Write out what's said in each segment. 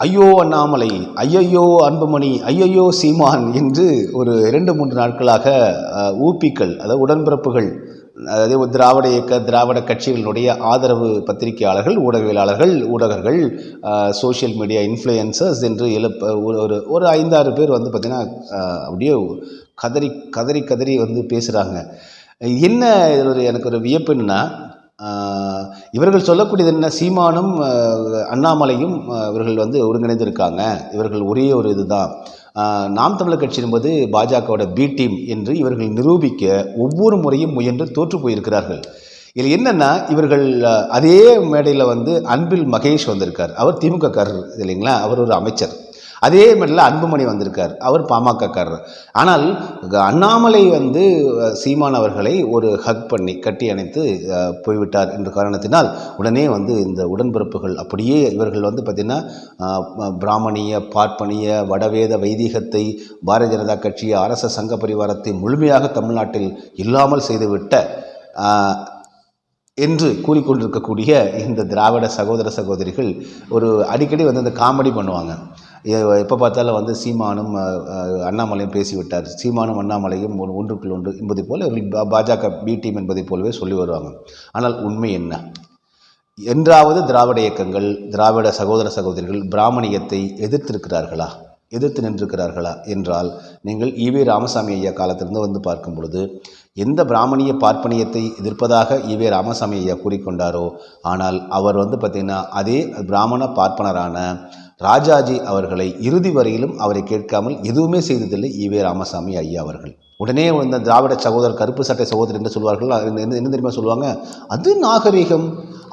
ஐயோ அண்ணாமலை ஐயையோ அன்புமணி ஐயையோ சீமான் என்று ஒரு இரண்டு மூன்று நாட்களாக ஊப்பிக்கள் அதாவது உடன்பிறப்புகள் அதாவது திராவிட இயக்க திராவிட கட்சிகளினுடைய ஆதரவு பத்திரிகையாளர்கள் ஊடகவியலாளர்கள் ஊடகர்கள் சோஷியல் மீடியா இன்ஃப்ளூயன்சர்ஸ் என்று எழுப்ப ஒரு ஒரு ஒரு ஐந்தாறு பேர் வந்து பார்த்திங்கன்னா அப்படியே கதறி கதறி கதறி வந்து பேசுகிறாங்க என்ன இதில் ஒரு எனக்கு ஒரு வியப்பு இவர்கள் சொல்லக்கூடியது என்ன? சீமானும் அண்ணாமலையும் இவர்கள் வந்து ஒருங்கிணைந்திருக்காங்க. இவர்கள் ஒரே ஒரு இதுதான். நாம் தமிழர் கட்சி என்பது பாஜகவோட பி டீம் என்று இவர்கள் நிரூபிக்க ஒவ்வொரு முறையும் முயன்று தோற்று போயிருக்கிறார்கள். இதில் என்னென்னா இவர்கள் அதே மேடையில் வந்து அன்பில் மகேஷ் வந்திருக்கார். அவர் திமுக காரர் இல்லைங்களா? அவர் ஒரு அமைச்சர். அதே மாதிரில அன்புமணி வந்திருக்கார். அவர் பாமகக்காரர் ஆனால் அண்ணாமலை வந்து சீமான் அவர்களை ஒரு ஹக் பண்ணி கட்டி அணைத்து போய்விட்டார் என்ற காரணத்தினால் உடனே வந்து இந்த உடன்பிறப்புகள் அப்படியே இவர்கள் வந்து பார்த்திங்கன்னா பிராமணிய பார்ப்பனிய வடவேத வைதிகத்தை பாரதிய ஜனதா கட்சி அரச சங்க பரிவாரத்தை முழுமையாக தமிழ்நாட்டில் இல்லாமல் செய்துவிட்ட என்று கூறிக்கொண்டிருக்கக்கூடிய இந்த திராவிட சகோதர சகோதரிகள் ஒரு அடிக்கடி வந்து அந்த காமெடி பண்ணுவாங்க. எப்போ பார்த்தாலும் வந்து சீமானும் அண்ணாமலையும் பேசிவிட்டார். சீமானும் அண்ணாமலையும் ஒன்று ஒன்றுக்குள் ஒன்று என்பதை போல பா- பாஜக பி டீம் என்பதை போலவே சொல்லி வருவாங்க. ஆனால் உண்மை என்ன? என்றாவது திராவிட இயக்கங்கள் திராவிட சகோதர சகோதரிகள் பிராமணியத்தை எதிர்த்திருக்கிறார்களா? எதிர்த்து நின்றிருக்கிறார்களா? என்றால் நீங்கள் ஈவே ராமசாமி ஐயா காலத்திலிருந்து வந்து பார்க்கும் பொழுது எந்த பிராமணிய பார்ப்பனியத்தை எதிர்ப்பதாக ஈவே ராமசாமி ஐயா கூறிக்கொண்டாரோ ஆனால் அவர் வந்து பார்த்திங்கன்னா அதே பிராமண பார்ப்பனரான ராஜாஜி அவர்களை இறுதி வரையிலும் அவரை கேட்காமல் எதுவுமே செய்ததில்லை ஈவே ராமசாமி ஐயா அவர்கள். உடனே இந்த திராவிட சகோதரர் கருப்பு சட்டை சகோதரர் என்று சொல்வார்கள் என்ன என்ன தெரியுமா சொல்லுவாங்க? அது நாகரிகம்.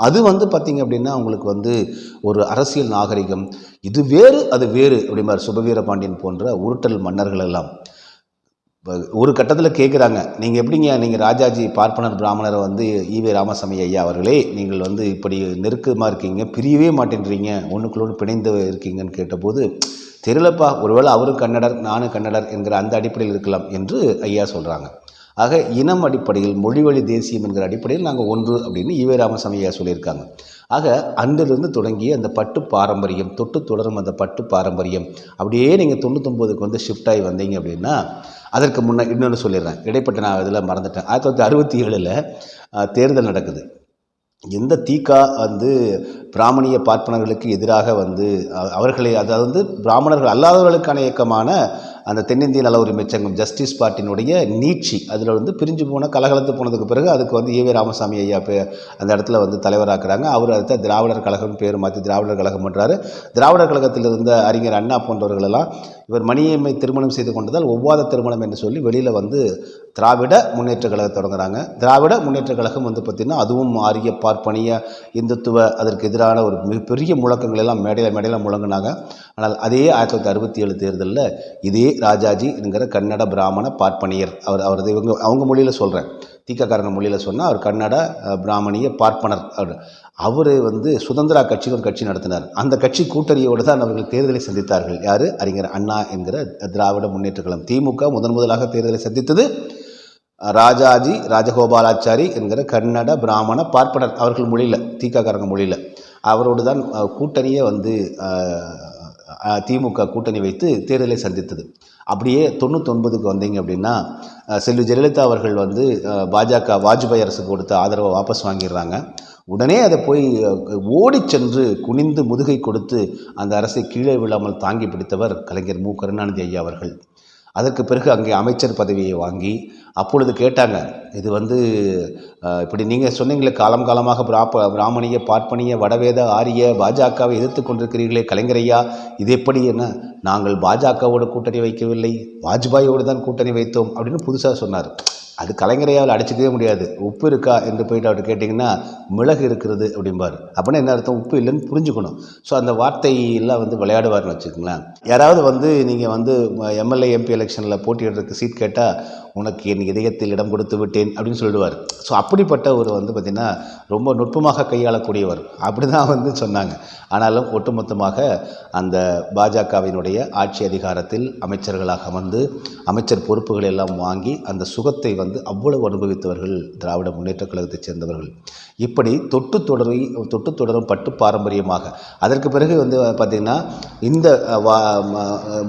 அது வந்து பார்த்திங்க அப்படின்னா உங்களுக்கு வந்து ஒரு அரசியல் நாகரிகம். இது வேறு அது வேறு அப்படிம்பார் சுபவீர பாண்டியன் போன்ற உருட்டல் மன்னர்கள் எல்லாம். ஒரு கட்டத்தில் கேட்குறாங்க நீங்கள் எப்படிங்க நீங்கள் ராஜாஜி பார்ப்பனர் பிராமணரை வந்து ஈவே ராமசாமி ஐயா அவர்களே நீங்கள் வந்து இப்படி நெருக்கமாக இருக்கீங்க பிரியவே மாட்டேன்றீங்க ஒன்றுக்குள்ளோடு பிணைந்து இருக்கீங்கன்னு கேட்டபோது தெரியலப்பா ஒருவேளை அவரும் கன்னடர் நானும் கன்னடர் என்கிற அந்த அடிப்படையில் இருக்கலாம் என்று ஐயா சொல்கிறாங்க ஆக இனம் அடிப்படையில் மொழிவழி தேசியம் என்கிற அடிப்படையில் நாங்கள் ஒன்று அப்படின்னு ஈவே ராமசாமி ஐயா சொல்லியிருக்காங்க. ஆக அன்றிலிருந்து தொடங்கி அந்த பட்டு பாரம்பரியம் தொட்டு தொடரும் அந்த பட்டு பாரம்பரியம் அப்படியே நீங்கள் தொண்ணூத்தொம்போதுக்கு வந்து ஷிஃப்ட் ஆகி வந்தீங்க அப்படின்னா அதற்கு முன்னே இன்னொன்று சொல்லிடுறேன். இடைப்பட்ட நான் இதில் மறந்துட்டேன். ஆயிரத்தி தொள்ளாயிரத்தி அறுபத்தி ஏழில் தேர்தல் நடக்குது. எந்த தீகா வந்து பிராமணிய பார்ப்பனர்களுக்கு எதிராக வந்து அவர்களை அதாவது வந்து பிராமணர்கள் அல்லாதவர்களுக்கான இயக்கமான அந்த தென்னிந்திய நல உரிமை சங்கம் ஜஸ்டிஸ் பார்ட்டினுடைய நீட்சி அதில் வந்து பிரிஞ்சு போன கலகலத்து போனதுக்கு பிறகு அதுக்கு வந்து ஈவே ராமசாமி ஐயா அந்த இடத்துல வந்து தலைவராக்குறாங்க. அவர் அடுத்த திராவிடர் கழகம் பேர் மாற்றி திராவிடர் கழகம் பண்ணுறாரு திராவிடர் கழகத்தில் இருந்த அறிஞர் அண்ணா போன்றவர்களெல்லாம் இவர் மணியம்மை திருமணம் செய்து கொண்டதால் ஒவ்வாத திருமணம் என்று சொல்லி வெளியில் வந்து திராவிட முன்னேற்ற கழகம் தொடங்குறாங்க. திராவிட முன்னேற்ற கழகம் வந்து பார்த்திங்கன்னா அதுவும் ஆரிய பார்ப்பனிய இந்துத்துவ அதற்கு எதிரான ஒரு மிகப்பெரிய முழக்கங்கள் எல்லாம் மேடையில் மேடையில் முழங்கினாங்க. ஆனால் அதே ஆயிரத்தி தொள்ளாயிரத்தி அறுபத்தி ஏழு தேர்தலில் இதே ராஜாஜி என்கிற கன்னட பிராமண பார்ப்பனியர். அவர் அவரது இவங்க அவங்க மொழியில் சொல்கிறேன் தீக்கக்காரங்க மொழியில் சொன்னால் அவர் கன்னட பிராமணிய பார்ப்பனர். அவர் அவர் வந்து சுதந்திரா கட்சின்னு ஒரு கட்சி நடத்தினார். அந்த கட்சி கூட்டணியோடு தான் அவர்கள் தேர்தலை சந்தித்தார்கள். யார்? அறிஞர் அண்ணா என்கிற திராவிட முன்னேற்ற கழகம். திமுக முதன் முதலாக தேர்தலை சந்தித்தது ராஜாஜி ராஜகோபாலாச்சாரி என்கிற கன்னட பிராமண பார்ப்பனர் அவர்கள் மொழியில் தீக்காக்காரங்க மொழியில். அவரோடு தான் கூட்டணியை கூட்டணியே வந்து திமுக கூட்டணி வைத்து தேர்தலை சந்தித்தது. அப்படியே தொண்ணூத்தொன்பதுக்கு வந்தீங்க அப்படின்னா செல்வி ஜெயலலிதா அவர்கள் வந்து பாஜக வாஜ்பாய் அரசுக்கு கொடுத்த ஆதரவை வாபஸ் வாங்கிடுறாங்க. உடனே அதை போய் ஓடி சென்று குனிந்து முதுகை கொடுத்து அந்த அரசை கீழே விழாமல் தாங்கி பிடித்தவர் கலைஞர் மு. கருணாநிதி ஐயா அவர்கள். அதற்கு பிறகு அங்கே அமைச்சர் பதவியை வாங்கி அப்பொழுது கேட்டாங்க இது வந்து இப்படி நீங்கள் சொன்னீங்களே காலம் காலமாக பிராப்ப பிராமணிய பார்ப்பனிய வடவேத ஆரிய பாஜகவை எதிர்த்து கொண்டிருக்கிறீர்களே கலைஞரையா இது எப்படி என்ன? நாங்கள் பாஜகவோட கூட்டணி வைக்கவில்லை வாஜ்பாயோடு தான் கூட்டணி வைத்தோம் அப்படின்னு புதுசாக சொன்னார். அது கலைஞரையால் அடிச்சிக்கவே முடியாது. உப்பு இருக்கா என்று போயிட்டு அவர் கேட்டிங்கன்னா மிளகு இருக்கிறது அப்படிம்பார். அப்படின்னா என்ன அர்த்தம்? உப்பு இல்லைன்னு புரிஞ்சுக்கணும். ஸோ அந்த வார்த்தையெல்லாம் வந்து விளையாடுவார்னு வச்சுக்கோங்களேன். யாராவது வந்து நீங்கள் வந்து எம்எல்ஏ எம்பி எலெக்ஷனில் போட்டியிடுறதுக்கு சீட் கேட்டால் உனக்கு என் இதயத்தில் இடம் கொடுத்து விட்டேன் அப்படின்னு சொல்லிடுவார். ஸோ அப்படிப்பட்ட ஒரு வந்து பார்த்திங்கன்னா ரொம்ப நுட்பமாக கையாளக்கூடியவர். அப்படி தான் வந்து சொன்னாங்க. ஆனாலும் ஒட்டுமொத்தமாக அந்த பாஜகவினுடைய ஆட்சி அதிகாரத்தில் அமைச்சர்களாக அமர்ந்து அமைச்சர் பொறுப்புகள் எல்லாம் வாங்கி அந்த சுகத்தை வந்து அவ்வளவு அனுபவித்தவர்கள் திராவிட முன்னேற்றக் கழகத்தைச் சேர்ந்தவர்கள். இப்படி தொட்டு தொடரை தொட்டு தொடரும் பட்டு பாரம்பரியமாக. அதற்கு பிறகு வந்து பார்த்திங்கன்னா இந்த வா-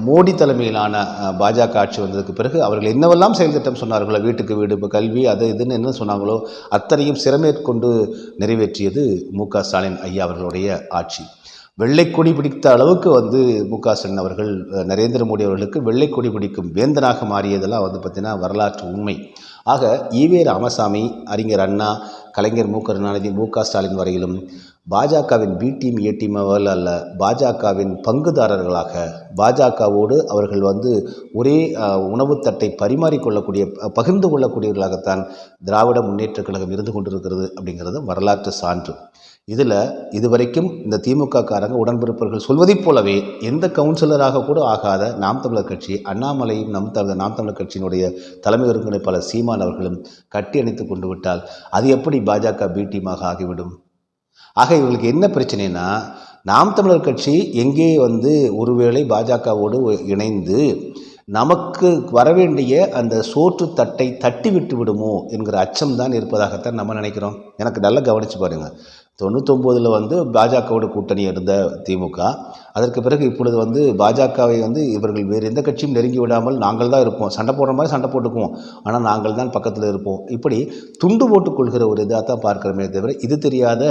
மோடி தலைமையிலான பாஜக ஆட்சி வந்ததுக்கு பிறகு அவர்கள் என்னவெல்லாம் செயல் திட்டம் சொன்னார்களோ? வீட்டுக்கு வீடு இப்போ கல்வி அது இதுன்னு என்ன சொன்னாங்களோ அத்தனையும் சிறமேற்கொண்டு நிறைவேற்றியது மு க ஸ்டாலின் ஐயா அவர்களுடைய ஆட்சி. வெள்ளைக்கொடி பிடித்த அளவுக்கு வந்து மு க ஸ்டாலின் அவர்கள் நரேந்திர மோடி அவர்களுக்கு வெள்ளைக்கொடி பிடிக்கும் வேந்தனாக மாறியதெல்லாம் வந்து பார்த்திங்கன்னா வரலாற்று உண்மை. ஆக ஈவே ராமசாமி அறிஞர் அண்ணா கலைஞர் மு கருணாநிதி மு க ஸ்டாலின் வரையிலும் பாஜகவின் பி டீம் ஏ டீம் அல்ல பாஜகவின் பங்குதாரர்களாக பாஜகவோடு அவர்கள் வந்து ஒரே உணவுத்தட்டை தட்டை பரிமாறிக்கொள்ளக்கூடிய பகிர்ந்து கொள்ளக்கூடியவர்களாகத்தான் திராவிட முன்னேற்றக் கழகம் இருந்து கொண்டிருக்கிறது அப்படிங்கிறது வரலாற்று சான்று. இதில் இதுவரைக்கும் இந்த திமுக காரங்க உடன்பிறப்பவர்கள் சொல்வதைப் போலவே எந்த கவுன்சிலராக கூட ஆகாத நாம் தமிழர் கட்சி அண்ணாமலையும் நம் தமிழர் நாம் தமிழர் கட்சியினுடைய தலைமை ஒருங்கிணைப்பாளர் சீமான் அவர்களும் கட்டி அணைத்து கொண்டு விட்டால் அது எப்படி பாஜக பி டீமாக ஆகிவிடும்? ஆக இவர்களுக்கு என்ன பிரச்சனைனா நாம் தமிழர் கட்சி எங்கே வந்து ஒருவேளை பாஜகவோடு இணைந்து நமக்கு வரவேண்டிய அந்த சோற்று தட்டை தட்டி விட்டு விடுமோ என்கிற அச்சம்தான் இருப்பதாகத்தான் நம்ம நினைக்கிறோம். எனக்கு நல்லா கவனித்து பாருங்கள் தொண்ணூத்தொம்போதில் வந்து பாஜகவோட கூட்டணி இருந்த திமுக. அதற்கு பிறகு இப்பொழுது வந்து பாஜகவை வந்து இவர்கள் வேறு எந்த கட்சியும் நெருங்கி விடாமல் நாங்கள் தான் இருப்போம். சண்டை போடுற மாதிரி சண்டை போட்டுக்குவோம். ஆனால் நாங்கள் தான் பக்கத்தில் இருப்போம். இப்படி துண்டு போட்டுக் கொள்கிற ஒரு இதாக தான் பார்க்குறோமே தவிர இது தெரியாத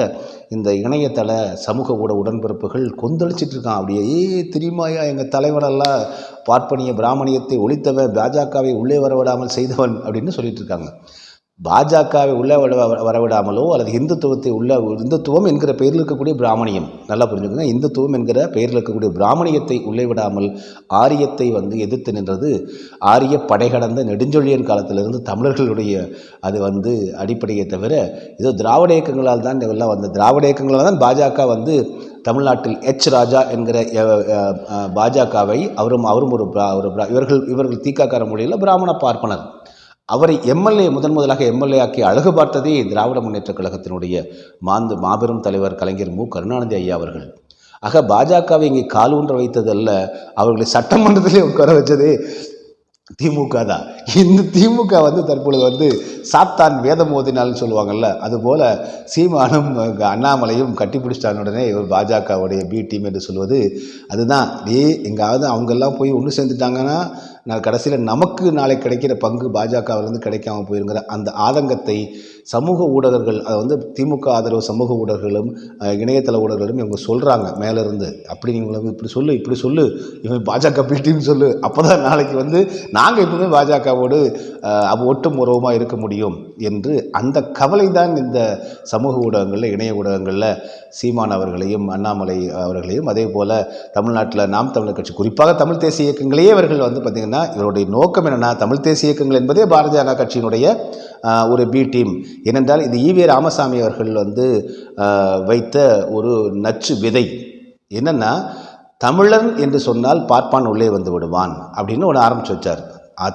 இந்த இணையதள சமூக ஊட உடன்பிறப்புகள் கொந்தளிச்சிட்டு இருக்கான். அப்படியே ஏ தெரியுமாயா எங்கள் தலைவனெல்லாம் பார்ப்பனிய பிராமணியத்தை ஒழித்தவன் பாஜகவை உள்ளே வரவிடாமல் செய்தவன் அப்படின்னு சொல்லிட்டு இருக்காங்க. பாஜகவை உள்ளே விட வரவிடாமலோ அல்லது இந்துத்துவத்தை உள்ள இந்துத்துவம் என்கிற பெயரில் இருக்கக்கூடிய பிராமணியம் நல்லா புரிஞ்சுக்கோங்க. இந்துத்துவம் என்கிற பெயரில் இருக்கக்கூடிய பிராமணியத்தை உள்ளே விடாமல் ஆரியத்தை வந்து எதிர்த்து நின்றது ஆரிய படை கடந்த நெடுஞ்சொழியன் காலத்திலிருந்து தமிழர்களுடைய அது வந்து அடிப்படையை தவிர ஏதோ திராவிட இயக்கங்களால் தான் இதெல்லாம் வந்து திராவிட இயக்கங்களால் தான் பாஜக வந்து தமிழ்நாட்டில் எச் ராஜா என்கிற பாஜகவை அவரும் அவரும் ஒரு ஒரு இவர்கள் இவர்கள் தீக்காக்கார மொழியில் பிராமண பார்ப்பனர். அவரை எம்எல்ஏ முதன் முதலாக எம்எல்ஏ ஆக்கி அழகு பார்த்ததே திராவிட முன்னேற்றக் கழகத்தினுடைய மாந்து மாபெரும் தலைவர் கலைஞர் மு. கருணாநிதி ஐயா அவர்கள். ஆக பாஜகவை இங்கே கால் ஊன்ற வைத்ததல்ல அவர்களை சட்டமன்றத்திலே உட்கார வச்சதே திமுக தான். இந்த திமுக வந்து தற்பொழுது வந்து சாத்தான் வேதம் ஓதினால்னு சொல்லுவாங்கல்ல அதுபோல சீமானும் அண்ணாமலையும் கட்டிப்பிடிச்சிட்டான உடனே இவர் பாஜகவுடைய பி டீம் என்று சொல்வது அதுதான். டே எங்காவது அவங்கெல்லாம் போய் ஒன்று சேர்ந்துட்டாங்கன்னா நான் கடைசியில் நமக்கு நாளை கிடைக்கிற பங்கு பாஜகவிலேருந்து கிடைக்காம போயிருங்கிற அந்த ஆதங்கத்தை சமூக ஊடகங்கள் அதை வந்து திமுக ஆதரவு சமூக ஊடகங்களும் இணையதள ஊடகங்களும் இவங்க சொல்கிறாங்க மேலேருந்து. அப்படி நீங்கள் வந்து இப்படி சொல்லு இப்படி சொல்லு இவன் பாஜக பிடின்னு சொல்லு. அப்போ தான் நாளைக்கு வந்து நாங்கள் எப்பவுமே பாஜகவோடு அவ ஒட்டும் உறவுமாக இருக்க முடியும் என்று அந்த கவலை தான் இந்த சமூக ஊடகங்களில் இணைய ஊடகங்களில் சீமான் அவர்களையும் அண்ணாமலை அவர்களையும் அதே போல் தமிழ்நாட்டில் நாம் தமிழர் கட்சி குறிப்பாக தமிழ் தேசிய இயக்கங்களையே இவர்கள் வந்து பார்த்திங்கன்னா இவருடைய நோக்கம் என்னென்னா தமிழ் தேசிய இயக்கங்கள் என்பதே பாரதிய ஜனதா கட்சியினுடைய ஒரு பி டீம் ஏனென்றால் இது ஈவே ராமசாமி அவர்கள் வந்து வைத்த ஒரு நச்சு விதை. என்னென்னா தமிழன் என்று சொன்னால் பார்ப்பான் உள்ளே வந்து விடுவான் அப்படின்னு ஒன்று ஆரம்பிச்சு வச்சார்.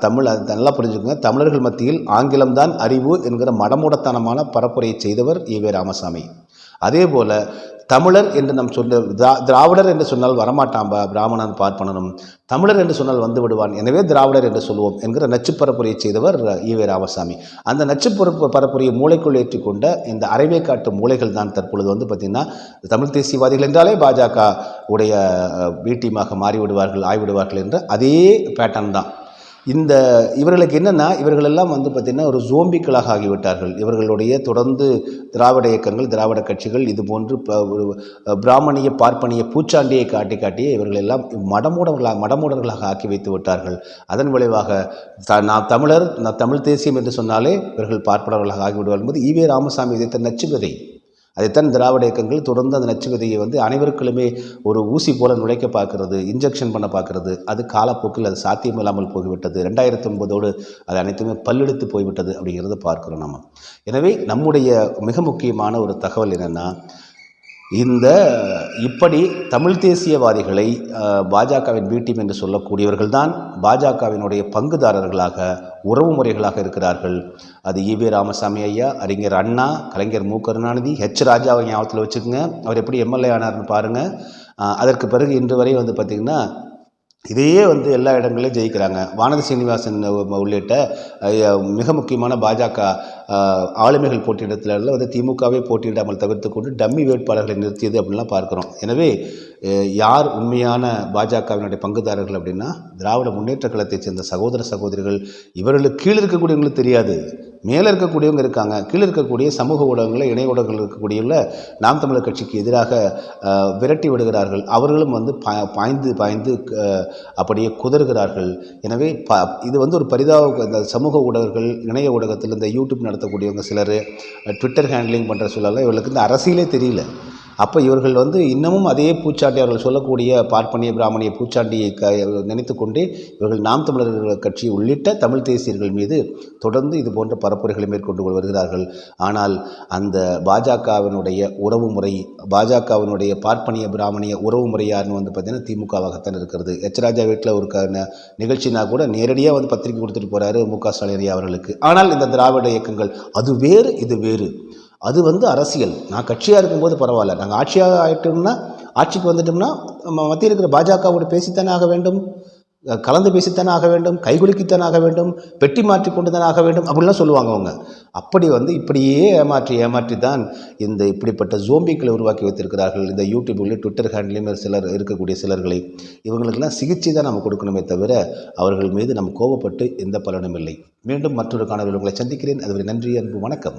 தமிழ் அது நல்லா புரிஞ்சுக்கோங்க. தமிழர்கள் மத்தியில் ஆங்கிலம்தான் அறிவு என்கிற மடமூடத்தனமான பரப்புரையை செய்தவர் ஈவே ராமசாமி. அதே போல் தமிழர் என்று நம் சொல்ல திரா திராவிடர் என்று சொன்னால் வரமாட்டான் பா பிராமணன் பார்ப்பனனும். தமிழர் என்று சொன்னால் வந்து விடுவான். எனவே திராவிடர் என்று சொல்லுவோம் என்கிற நச்சு பரப்புரையை செய்தவர் ஈவே ராமசாமி. அந்த நச்சு பரப்பு பரப்புரையை மூளைக்குள் ஏற்றிக்கொண்ட இந்த அரைவே காட்டு மூளைகள் தான் தற்பொழுது வந்து பார்த்திங்கன்னா தமிழ் தேசியவாதிகள் என்றாலே பாஜக உடைய வீட்டியமாக மாறிவிடுவார்கள் ஆய்விடுவார்கள் என்ற அதே பேட்டர்ன் தான். இந்த இவர்களுக்கு என்னென்னா இவர்களெல்லாம் வந்து பார்த்திங்கன்னா ஒரு ஜோம்பிக்களாக ஆகிவிட்டார்கள். இவர்களுடைய தொடர்ந்து திராவிட இயக்கங்கள் திராவிட கட்சிகள் இது போன்று ப- ஒரு பிராமணிய பார்ப்பனிய பூச்சாண்டியை காட்டி காட்டி இவர்கள் எல்லாம் மடமூடர்களாக மடமூடர்களாக ஆக்கி வைத்து விட்டார்கள். அதன் விளைவாக த நான் தமிழர் நான் தமிழ் தேசியம் என்று சொன்னாலே இவர்கள் பார்ப்பனர்களாக ஆகிவிடுவார்கள். என்பது ஈவே ராமசாமி இதைத்த நச்சுவதை. அதைத்தான் திராவிட இயக்கங்கள் தொடர்ந்து அந்த நச்சு விதையை வந்து அனைவருக்குள்ளுமே ஒரு ஊசி போல நுழைக்க பார்க்கறது இன்ஜெக்ஷன் பண்ண பார்க்கறது. அது காலப்போக்கில் அது சாத்தியமில்லாமல் போய்விட்டது. ரெண்டாயிரத்தி ஒன்பதோடு அது அனைத்துமே பல்லெடுத்து போய்விட்டது அப்படிங்கிறத பார்க்குறோம் நம்ம. எனவே நம்முடைய மிக முக்கியமான ஒரு தகவல் என்னென்னா இந்த இப்படி தமிழ் தேசியவாதிகளை பாஜகவின் பி டீம் என்று சொல்லக்கூடியவர்கள் தான் பாஜகவினுடைய பங்குதாரர்களாக உறவு முறைகளாக இருக்கிறார்கள். அது ஈவே ராமசாமி ஐயா அறிஞர் அண்ணா கலைஞர் மு கருணாநிதி ஹெச் ராஜாவை ஞாபகத்தில் வச்சுக்கோங்க. அவர் எப்படி எம்எல்ஏ ஆனார்னு பாருங்கள் அதற்கு பிறகு இன்று வரை வந்து பார்த்திங்கன்னா இதையே வந்து எல்லா இடங்களிலும் ஜெயிக்கிறாங்க. வானதி சீனிவாசன் உள்ளிட்ட மிக முக்கியமான பாஜக ஆளுமைகள் போட்டியிடத்துல வந்து திமுகவே போட்டியிடாமல் தவிர்த்து கொண்டு டம்மி வேட்பாளர்களை நிறுத்தியது அப்படின்லாம் பார்க்குறோம். எனவே யார் உண்மையான பாஜகவினுடைய பங்குதாரர்கள் அப்படின்னா திராவிட முன்னேற்ற கழகத்தைச் சேர்ந்த சகோதர சகோதரிகள். இவர்களுக்கு கீழே இருக்கக்கூடியவங்களுக்கு தெரியாது. மேலே இருக்கக்கூடியவங்க இருக்காங்க கீழே இருக்கக்கூடிய சமூக ஊடகங்களில் இணைய ஊடகங்கள் இருக்கக்கூடியவங்கள நாம் தமிழர் கட்சிக்கு எதிராக விரட்டி விடுகிறார்கள். அவர்களும் வந்து பா பாய்ந்து பாய்ந்து அப்படியே குதறுகிறார்கள். எனவே ப இது வந்து ஒரு பரிதாப இந்த சமூக ஊடகங்கள் இணைய ஊடகத்தில் இந்த யூடியூப் நடத்தக்கூடியவங்க சிலர் ட்விட்டர் ஹேண்ட்லிங் பண்ணுற சூழலில் இவர்களுக்கு இந்த அரசியலே தெரியல. அப்போ இவர்கள் வந்து இன்னமும் அதே பூச்சாண்டி அவர்கள் சொல்லக்கூடிய பார்ப்பனிய பிராமணிய பூச்சாண்டியை க நினைத்து கொண்டே இவர்கள் நாம் தமிழர்கள் கட்சி உள்ளிட்ட தமிழ் தேசியர்கள் மீது தொடர்ந்து இது போன்ற பரப்புரைகளை மேற்கொண்டு வருகிறார்கள். ஆனால் அந்த பாஜகவினுடைய உறவு முறை பாஜகவினுடைய பார்ப்பனிய பிராமணிய உறவு முறை யாருன்னு வந்து பார்த்திங்கன்னா திமுகவாகத்தான் இருக்கிறது. எச்ராஜா வீட்டில் ஒரு க நிகழ்ச்சினா கூட நேரடியாக வந்து பத்திரிக்கை கொடுத்துட்டு போகிறாரு மு க ஸ்டாலின் அவர்களுக்கு. ஆனால் இந்த திராவிட இயக்கங்கள் அது வேறு இது வேறு. அது வந்து அரசியல். நான் கட்சியாக இருக்கும்போது பரவாயில்ல. நாங்கள் ஆட்சியாக ஆகிட்டோம்னா ஆட்சிக்கு வந்துட்டோம்னா மத்தியில் இருக்கிற பாஜகவோடு பேசித்தானே ஆக வேண்டும். கலந்து பேசித்தானே ஆக வேண்டும். கைகுலுக்கித்தானே ஆக வேண்டும். பெட்டி மாற்றி கொண்டு தானே ஆக வேண்டும். அப்படிலாம் சொல்லுவாங்க அவங்க. அப்படி வந்து இப்படியே ஏமாற்றி ஏமாற்றி தான் இந்த இப்படிப்பட்ட ஜோம்பிக்களை உருவாக்கி வைத்திருக்கிறார்கள். இந்த யூடியூப்லேயும் ட்விட்டர் ஹேண்ட்லேயும் சிலர் இருக்கக்கூடிய சிலர்களை. இவங்களுக்கெல்லாம் சிகிச்சை தான் நம்ம கொடுக்கணுமே தவிர அவர்கள் மீது நம்ம கோபப்பட்டு எந்த பலனும் இல்லை. மீண்டும் மற்றொரு காணொலியில் உங்களை சந்திக்கிறேன். அதுவரை நன்றி அன்பு வணக்கம்.